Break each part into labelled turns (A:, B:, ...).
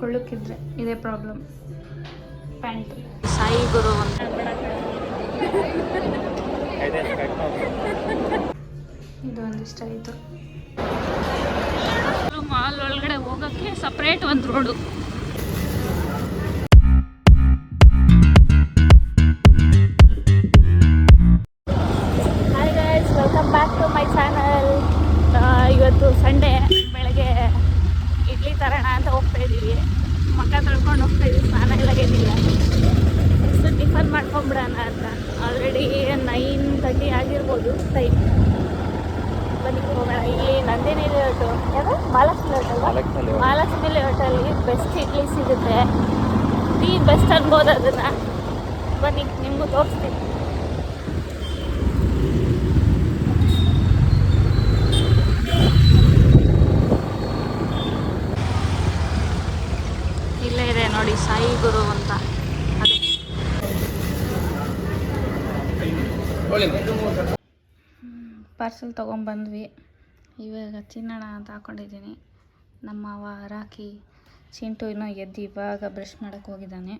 A: ಕೊಳ್ಳಕ್ಕಿದ್ರೆ ಇದೇ problem pant Sai ಗುರು ಅಂತ ಇದು ಒಂದಿಷ್ಟ ಆಯಿತು ಮಾಲ್ ಒಳಗಡೆ ಹೋಗೋಕ್ಕೆ ಸಪ್ರೇಟ್ ಒಂದು ರೋಡು ಆಗಿರ್ಬೋದು. ಟೈಮ್ ಬನ್ನಿ ಹೋಗೋಣ. ಇಲ್ಲಿ ನಂದಿನಿ ಲೇಔಟು ಯಾವುದು? ಮಹಾಲಕ್ಷ್ಮಿ ಹೋಟೆಲ್ ಮಹಾಲಕ್ಷ್ಮಿ ಲೇಔಟಲ್ಲಿ ಬೆಸ್ಟ್ ಇಡ್ಲಿ ಸಿಗುತ್ತೆ. ದಿ ಬೆಸ್ಟ್ ಅನ್ಬೋದು ಅದನ್ನು. ಬನ್ನಿ ನಿಮಗೂ ತೋರಿಸ್ತೀನಿ. ಇಲ್ಲೇ ಇದೆ ನೋಡಿ ಸಾಯಿ ಗುರು ಅಂತ ಅದೇ ಪಾರ್ಸೆಲ್ ತೊಗೊಂಬಂದ್ವಿ ಇವಾಗ ತಿನ್ನೋಣ ಅಂತ ಹಾಕೊಂಡಿದ್ದೀನಿ. ನಮ್ಮ ಮಾವ ರಾಕಿ ಚಿಂಟು ಇನ್ನೂ ಎದ್ದು ಇವಾಗ ಬ್ರಷ್ ಮಾಡೋಕ್ಕೆ ಹೋಗಿದ್ದಾನೆ.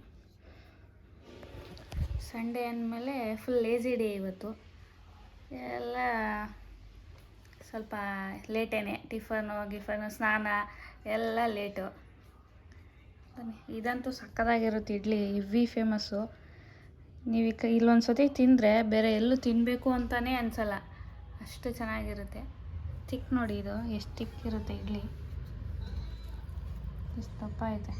A: ಸಂಡೇ ಅಂದಮೇಲೆ ಫುಲ್ ಲೇಸಿ ಡೇ ಇವತ್ತು. ಎಲ್ಲ ಸ್ವಲ್ಪ ಲೇಟೇನೆ. ಟಿಫನು, ಗಿಫನು, ಸ್ನಾನ ಎಲ್ಲ ಲೇಟು. ಬನ್ನಿ, ಇದಂತೂ ಸಕ್ಕತ್ತಾಗಿರುತ್ತೆ ಇಡ್ಲಿ ಇವಿ ಫೇಮಸ್ಸು ನೀವು ಇಲ್ಲೊಂದು ಸತಿ ತಿಂದರೆ ಬೇರೆ ಎಲ್ಲೂ ತಿನ್ನಬೇಕು ಅಂತಲೇ ಅನಿಸಲ್ಲ. ಅಷ್ಟು ಚೆನ್ನಾಗಿರುತ್ತೆ. ತಿಕ್ ನೋಡಿ ಇದು ಎಷ್ಟು ತಿಕ್ ಇರುತ್ತೆ ಇಡ್ಲಿ ಎಷ್ಟು ದಪ್ಪ ಐತೆ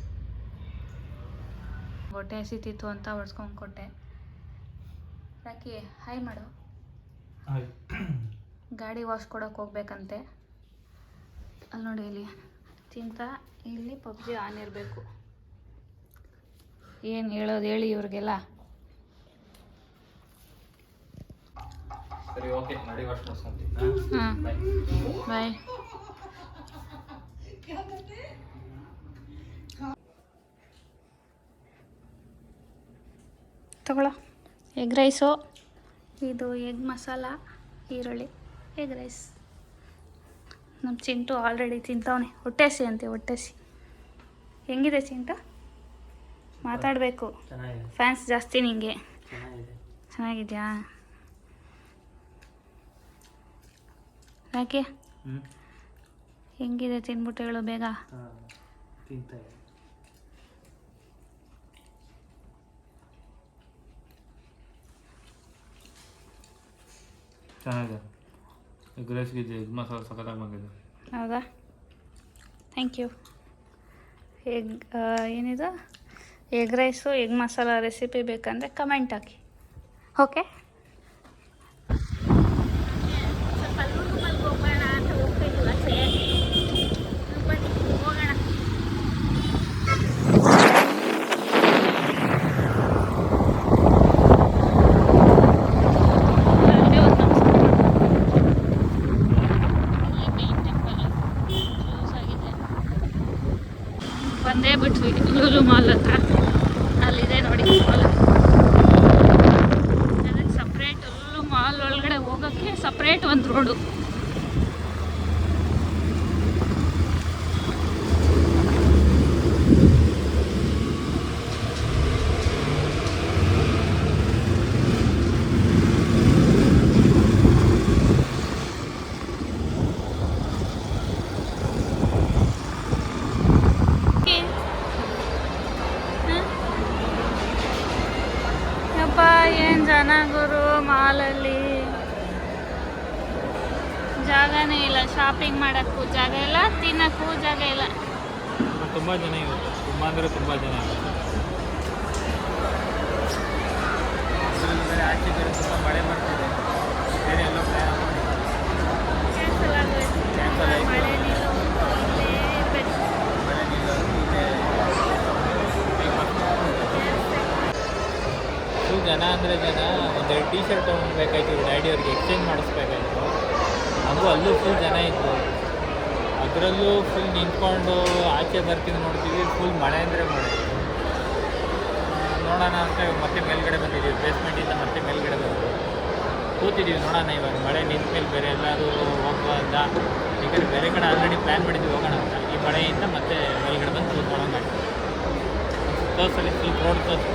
A: ಹೊಟ್ಟೆ ಹಸಿತಿತ್ತು ಅಂತ ಹೊಡ್ಸ್ಕೊಂಡು ಕೊಟ್ಟೆ. ರಾಕಿ ಹಾಯ್ ಮಾಡು. ಗಾಡಿ ವಾಶ್ ಕೊಡೋಕೆ ಹೋಗ್ಬೇಕಂತೆ. ಅಲ್ಲಿ ನೋಡಿ ಇಲ್ಲಿ. ತಿಂತ ಇಲ್ಲಿ ಪಬ್ಜಿ ಆನ್ ಇರಬೇಕು. ಏನು ಹೇಳೋದು ಹೇಳಿ ಇವ್ರಿಗೆಲ್ಲ.
B: ಸರಿ ಓಕೆ ನಡಿ ವಾಶ್ ಮಾಡ್ಸ್ಕೊಂತೀನಿ.
A: ಬಾಯ್ ತಗೊಳ್ಳೋ. ಎಗ್ ರೈಸು ಇದು ಎಗ್ ಮಸಾಲ ಈರುಳ್ಳಿ ಎಗ್ ರೈಸ್ ನಮ್ಮ ಚಿಂಟು ಆಲ್ರೆಡಿ ತಿಂತವನೆ. ಹೊಟ್ಟೆಸಿ ಅಂತೆ ಹೊಟ್ಟೆಸಿ ಹೆಂಗಿದೆ ಚಿಂಟು? ಮಾತಾಡಬೇಕು.
B: ಚೆನ್ನಾಗಿದೆ.
A: ಫ್ಯಾನ್ಸ್ ಜಾಸ್ತಿ ನಿಂಗೆ. ಚೆನ್ನಾಗಿದ್ಯಾ? ಯಾಕೆ? ಹೆಂಗಿದೆ ತಿನ್ಬಿಟ್ಟೆಗಳು ಬೇಗ?
B: ಚೆನ್ನಾಗಿದೆ. ಎಗ್ ರೈಸ್ಗೆ ಎಗ್ ಮಸಾಲ ಸಖತ್ತಾಗಿ ಬಂದಿದೆ
A: ಹೌದಾ ಥ್ಯಾಂಕ್ ಯು ಎಗ್ ಏನಿದು? Egg rice egg masala recipe ಬೇಕಂದರೆ ಕಮೆಂಟ್ ಹಾಕಿ. ಓಕೆ ಬಂದೇ ಬಿಟ್ವಿ. ಲೂಲು ಮಾಲ್ ಹತ್ರ. ಅಲ್ಲಿದೆ ನೋಡಿ ಮಾಲ್ ಅದಕ್ಕೆ ಸಪ್ರೇಟ್ ಲೂಲು ಮಾಲ್ ಒಳಗಡೆ ಹೋಗೋಕ್ಕೆ ಸಪ್ರೇಟ್ ಒಂದು ರೋಡು ಏನು ಜನ ಗುರು ಮಾಲಲ್ಲಿ. ಜಾಗನೇ ಇಲ್ಲ ಶಾಪಿಂಗ್ ಮಾಡೋಕ್ಕೂ ಜಾಗ ಇಲ್ಲ, ತಿನ್ನಕ್ಕೂ ಜಾಗ ಇಲ್ಲ.
B: ತುಂಬ ಜನ ಇವತ್ತು ತುಂಬ ಅಂದರೆ ತುಂಬ ಜನ ಇವತ್ತು ಜನ ಒಂದೆರಡು ಟೀ ಶರ್ಟ್ ತೊಗೊಳ್ಬೇಕಾಯ್ತು ಡ್ಯಾಡಿ ಅವ್ರಿಗೆ ಎಕ್ಸ್ಚೇಂಜ್ ಮಾಡಿಸ್ಬೇಕಾಯ್ತು. ಹಾಗೂ ಅಲ್ಲೂ ಫುಲ್ ಜನ ಇತ್ತು ಅದರಲ್ಲೂ ಫುಲ್ ನಿಂತ್ಕೊಂಡು ಆಚೆ ಬರ್ತೀನಿ ನೋಡ್ತೀವಿ ಫುಲ್ ಮಳೆ ಅಂದರೆ ಮಳೆ. ನೋಡೋಣ ಅಂತ ಮತ್ತೆ ಮೇಲ್ಗಡೆ ಬಂದಿದ್ದೀವಿ. ಬೇಸ್ಮೆಂಟಿಂದ ಮತ್ತೆ ಮೇಲ್ಗಡೆ ಬಂದಿದ್ದೀವಿ. ಕೂತಿದ್ದೀವಿ ನೋಡೋಣ ಇವಾಗ. ಮಳೆ ನಿಂತ ಮೇಲೆ ಬೇರೆ ಎಲ್ಲರೂ ಅಂತ. ಯಾಕಂದರೆ ಬೇರೆ ಕಡೆ ಆಲ್ರೆಡಿ ಪ್ಲ್ಯಾನ್ ಮಾಡಿದ್ವಿ ಹೋಗೋಣ ಅಂತ. ಈ ಮಳೆಯಿಂದ ಮತ್ತೆ ಮೇಲ್ಗಡೆ ಬಂದು ಕೂತ್ಕೊಳ್ಳೋಂಗಾಯ್ತು ತೋರಿಸಲಿ ಫುಲ್ ರೋಡ್ ತೋರಿಸಿ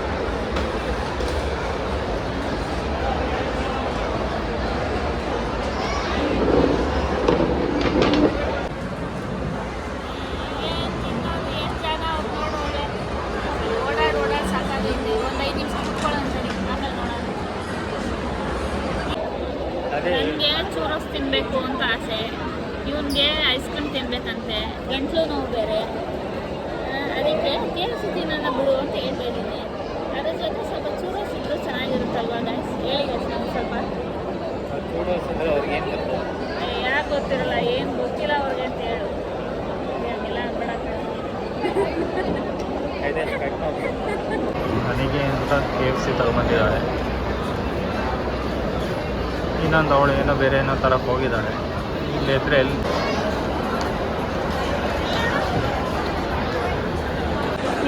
C: ಏನ್ ತಿನ್ನೋದು, ಎಷ್ಟ್ ಜನ ಅವ್ರ್ ನೋಡೋರೆ. ಓಡಾಡ್ ಓಡಾಡ್ ಸಾಕಾಗೈತೆ ಒಂದು ಐದು ನಿಮಿಷ ಕುತ್ಕೊಳ್ಳೋಣ ಸರಿ ಆಮೇಲೆ ನೋಡೋಣ
B: ಅದೇ
C: ನನಗೆ ಚೂರೋಸ್ ತಿನ್ನಬೇಕು ಅಂತ ಆಸೆ ಇವನಿಗೆ ಐಸ್ ಕ್ರೀಮ್ ತಿನ್ಬೇಕಂತೆ ಗಂಟ್ಲು ನೋವು ಬೇರೆ ಅದಕ್ಕೆ ಕೆ ಎಫ್ ಸಿ ತಿನ್ನೋಣ ಬಿಡು ಅಂತ ಹೇಳ್ತಾ ಇದ್ದೀನಿ ಅದ್ರ ಜೊತೆ ಸ್ವಲ್ಪ ಚೂರೋಸ್ ಇದ್ರೂ ಚೆನ್ನಾಗಿರುತ್ತಲ್ವಾ ಗೈಸ್ ಹೇಳಿ ನಾವು ನಮ್ಗೆ ಸ್ವಲ್ಪ. ಯಾಕೆ ಗೊತ್ತಿರಲ್ಲ ಏನು ಗೊತ್ತಿಲ್ಲ ಅವ್ರಿಗೆ ಅಂತ ಹೇಳು. ಹಂಗೆಲ್ಲ
B: ನನಗೆ ಅಂತ ಕೆ ಎಫ್ ಸಿ ತಗೊಂಬಂದಿದ್ದಾಳೆ ಇನ್ನೊಂದು ಅವಳು ಏನೋ ಬೇರೆ ಏನೋ ತರಕ್ಕೆ ಹೋಗಿದ್ದಾಳೆ. ಇಲ್ಲಿ ಹತ್ರ ಎಲ್ಲಿ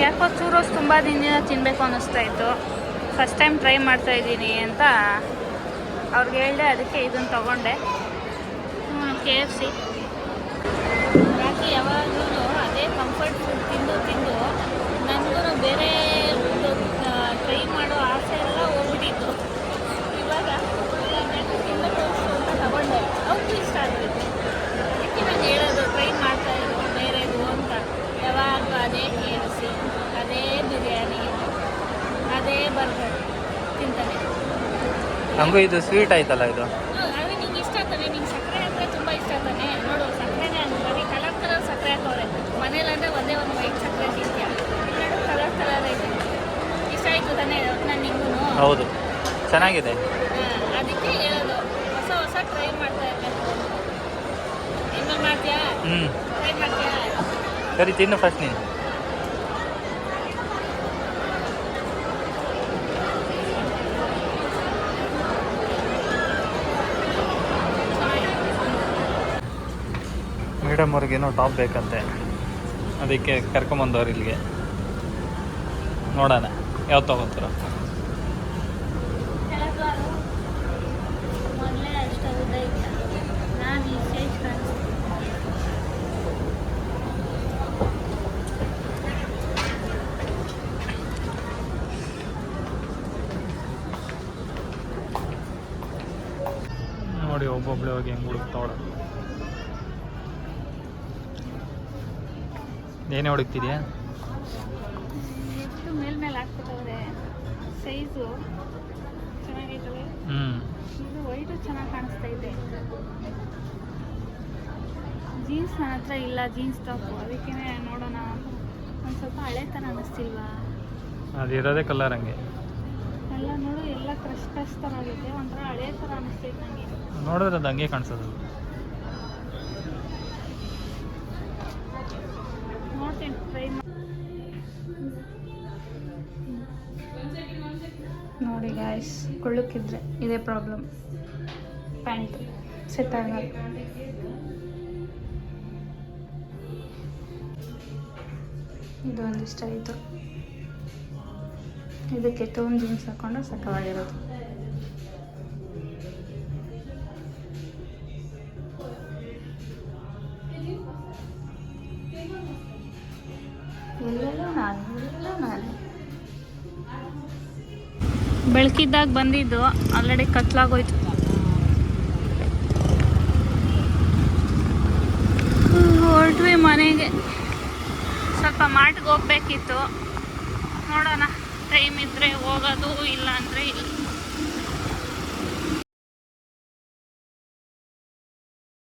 C: ಯಾಕೋ ಚೂರೋಸ್ ತುಂಬ ದಿನದಿಂದ ತಿನ್ನಬೇಕು ಅನ್ನಿಸ್ತಾ ಇತ್ತು. ಫಸ್ಟ್ ಟೈಮ್ ಟ್ರೈ ಮಾಡ್ತಾ ಇದ್ದೀನಿ ಅಂತ ಅವ್ರಿಗೆ ಹೇಳಿದೆ, ಅದಕ್ಕೆ ಇದನ್ನು ತಗೊಂಡೆ. ಕೆ ಎಫ್ ಸಿ ಯಾಕೆ ಯಾವಾಗಲೂ ಅದೇ ಕಂಫರ್ಟ್ ಫುಡ್ ತಿಂದು ತಿಂದು ನನಗೂ ಬೇರೆ ಟ್ರೈ ಮಾಡೋ ಆಸೆ ಎಲ್ಲ ಹೋಗ್ಬಿಟ್ಟಿತ್ತು ಇವಾಗ ನೆಟ್ಟು ತಿನ್ನಬೇಕು ಅಂತ ತಗೊಂಡೆ ಅವ್ರಿಗೂ ಇಷ್ಟ ಆಗ್ತೈತೆ ಅದಕ್ಕೆ ನಾನು ಹೇಳೋದು ಟ್ರೈ ಮಾಡ್ತಾ ಇರೋ ಬೇರೆದು ಅಂತ ಯಾವಾಗಲೂ ಅದೇ ಕೆ ಎಫ್ ಸಿ ಅದೇ ಬಿರಿಯಾನಿ ಅದೇ ಬರ್ಗರ್ ತಿಂತಾನೆ
B: ನಮಗೂ ಇದು ಸ್ವೀಟ್ ಆಯ್ತಲ್ಲ ಇದು
C: ಅದೇ ನಿಂಗೆ ಇಷ್ಟ ತಾನೆ ನಿಂಗೆ ಸಕ್ಕರೆ ಅಂದರೆ ತುಂಬ ಇಷ್ಟ ತಾನೆ ನೋಡು ಸಕ್ಕರೆನೇ ಅಂತ ಬರೀ ಕಲರ್ ಕಲರ್ ಸಕ್ಕರೆ ಹಾಕವ್ರೆ ಮನೇಲಂದ್ರೆ ಒಂದೇ ಒಂದು ವೈಟ್ ಸಕ್ಕರೆ ತಿಂತೀಯ ನೋಡು ಕಲರ್ ಕಲರ್ ಐತೆ ಇಷ್ಟ ಆಯಿತು ತಾನೇ ನಾನು ನಿಂಗೂ
B: ಹೌದು ಚೆನ್ನಾಗಿದೆ
C: ಅದಕ್ಕೆ ಹೇಳೋದು ಹೊಸ ಹೊಸ ಟ್ರೈ ಮಾಡ್ತಾ ಇದು ಹೌದು ಚೆನ್ನಾಗಿದೆ
B: ಹ್ಞೂ ಸರಿ ತಿನ್ನು ಫಸ್ಟ್ ನೀನು. ಮೇಡಮ್ ಅವ್ರಿಗೇನೋ ಟಾಪ್ ಬೇಕಂತೆ. ಅದಕ್ಕೆ ಕರ್ಕೊಂಬಂದವ್ರು ಇಲ್ಲಿಗೆ. ನೋಡೋಣ ಯಾವ ತೊಗೊತಾರ. ನೋಡಿ ಒಬ್ಬೊಬ್ಳೆ ಹೋಗಿ ಹೆಂಗೆ ಹುಡುಕ್ತಾವಳ ಏನೇ ಹುಡುಕ್ತಿದ್ಯಾ?
C: ಎಷ್ಟು ಮೇಲ್ಮೇಲೆ ಹಾಕ್ಬಿಟ್ಟವ್ರೆ ಸೈಜು ಚೆನ್ನಾಗೈತವೆ.
B: ಹ್ಞೂ
C: ಇದು ವೈಟು ಚೆನ್ನಾಗಿ ಕಾಣಿಸ್ತಾ ಇದೆ ಜೀನ್ಸ್ ನನ್ನ ಹತ್ರ ಇಲ್ಲ ಜೀನ್ಸ್ ಟಾಪು. ಅದಕ್ಕೆ ನೋಡೋಣ. ಒಂದು ಸ್ವಲ್ಪ ಹಳೆ ಥರ ಅನ್ನಿಸ್ತಿಲ್ವಾ
B: ಅದಿರೋದೇ ಕಲರ್ ಹಂಗೆ.
C: ಎಲ್ಲ ನೋಡು ಎಲ್ಲ ಕ್ರಶ್ ಕ್ರಶ್ ಥರ ಆಗಿದೆ ಒಂಥರ ಹಳೆ ಥರ ಅನ್ನಿಸ್ತೈತೆ ನನಗೆ
B: ನೋಡಿದ್ರೆ ಅದು ಹಂಗೆ ಕಾಣಿಸೋದು.
C: ನೋಡಿ ಗಾಯ್ಸ್ ಕೊಳ್ಳುಕ್ಕಿದ್ರೆ ಇದೇ ಪ್ರಾಬ್ಲಮ್ ಪ್ಯಾಂಟ್ ಸೆಟ್ ಆಗಲ್ಲ ಇದು ಒಂದಿಷ್ಟ ಆಯಿತು ಇದಕ್ಕೆ ಟೋನ್ ಜೀನ್ಸ್ ಹಾಕೊಂಡ್ರೆ ಸಕ್ಕವಾಗಿರೋದು ಬೆಳಕಿದ್ದಾಗ ಬಂದಿದ್ದು ಆಲ್ರೆಡಿ ಕತ್ಲಾಗೋಯ್ತು. ಹೊರಟ್ವಿ ಮನೆಗೆ. ಸ್ವಲ್ಪ ಮಾರ್ಟ್ಗೆ ಹೋಗ್ಬೇಕಿತ್ತು. ನೋಡೋಣ ಟೈಮ್ ಇದ್ದರೆ ಹೋಗೋದು ಇಲ್ಲ. ಅಂದರೆ